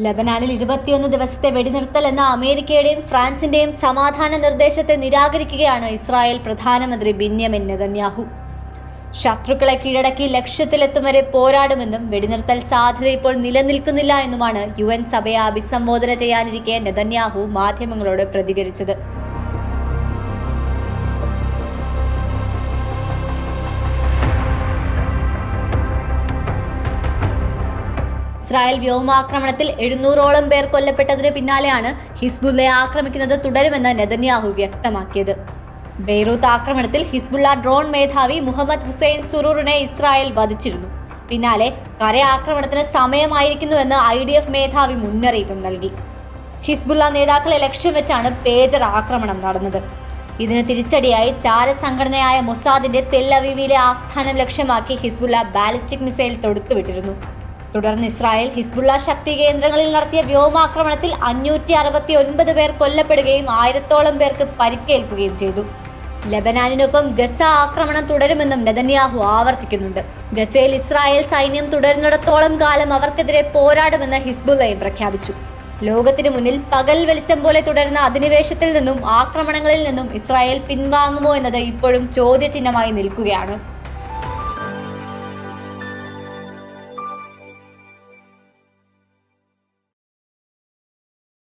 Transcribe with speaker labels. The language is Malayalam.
Speaker 1: ലബനാനിൽ ഇരുപത്തിയൊന്ന് ദിവസത്തെ വെടിനിർത്തൽ എന്ന അമേരിക്കയുടെയും ഫ്രാൻസിന്റെയും സമാധാന നിർദ്ദേശത്തെ നിരാകരിക്കുകയാണ് ഇസ്രായേൽ പ്രധാനമന്ത്രി ബിന്യമിൻ നെതന്യാഹു. ശത്രുക്കളെ കീഴടക്കി ലക്ഷ്യത്തിലെത്തും വരെ പോരാടുമെന്നും വെടിനിർത്തൽ സാധ്യത ഇപ്പോൾ നിലനിൽക്കുന്നില്ല എന്നുമാണ് യു എൻ സഭയെ അഭിസംബോധന ചെയ്യാനിരിക്കെ നെതന്യാഹു മാധ്യമങ്ങളോട് പ്രതികരിച്ചത്. ഇസ്രായേൽ വ്യോമാക്രമണത്തിൽ എഴുന്നൂറോളം പേർ കൊല്ലപ്പെട്ടതിന് പിന്നാലെയാണ് ഹിസ്ബുള്ളയെ ആക്രമിക്കുന്നത് തുടരുമെന്ന് നെതന്യാഹു വ്യക്തമാക്കിയത്. ബെയ്റൂത്ത് ആക്രമണത്തിൽ ഹിസ്ബുള്ള ഡ്രോൺ മേധാവി മുഹമ്മദ് ഹുസൈൻ സുറൂറിനെ ഇസ്രായേൽ വധിച്ചിരുന്നു. പിന്നാലെ കരയാക്രമണത്തിന് സമയമായിരിക്കുന്നുവെന്ന് ഐ ഡി എഫ് മേധാവി മുന്നറിയിപ്പും നൽകി. ഹിസ്ബുള്ള നേതാക്കളെ ലക്ഷ്യം വെച്ചാണ് പേജർ ആക്രമണം നടന്നത്. ഇതിന് തിരിച്ചടിയായി ചാരസംഘടനയായ മൊസാദിന്റെ തെല്ലവീവിലെ ആസ്ഥാനം ലക്ഷ്യമാക്കി ഹിസ്ബുള്ള ബാലിസ്റ്റിക് മിസൈൽ തൊടുത്തുവിട്ടിരുന്നു. തുടർന്ന് ഇസ്രായേൽ ഹിസ്ബുള്ള ശക്തി കേന്ദ്രങ്ങളിൽ നടത്തിയ വ്യോമാക്രമണത്തിൽ അഞ്ഞൂറ്റി അറുപത്തി ഒൻപത് പേർ കൊല്ലപ്പെടുകയും ആയിരത്തോളം പേർക്ക് പരിക്കേൽക്കുകയും ചെയ്തു. ലബനാനിനൊപ്പം ഗസ ആക്രമണം തുടരുമെന്നും നെതന്യാഹു ആവർത്തിക്കുന്നുണ്ട്. ഗസയിൽ ഇസ്രായേൽ സൈന്യം തുടരുന്നിടത്തോളം കാലം അവർക്കെതിരെ പോരാടുമെന്ന് ഹിസ്ബുള്ളയും പ്രഖ്യാപിച്ചു. ലോകത്തിന് മുന്നിൽ പകൽ വെളിച്ചം പോലെ തുടരുന്ന അധിനിവേശത്തിൽ നിന്നും ആക്രമണങ്ങളിൽ നിന്നും ഇസ്രായേൽ പിൻവാങ്ങുമോ എന്നത് ഇപ്പോഴും ചോദ്യചിഹ്നമായി നിൽക്കുകയാണ്.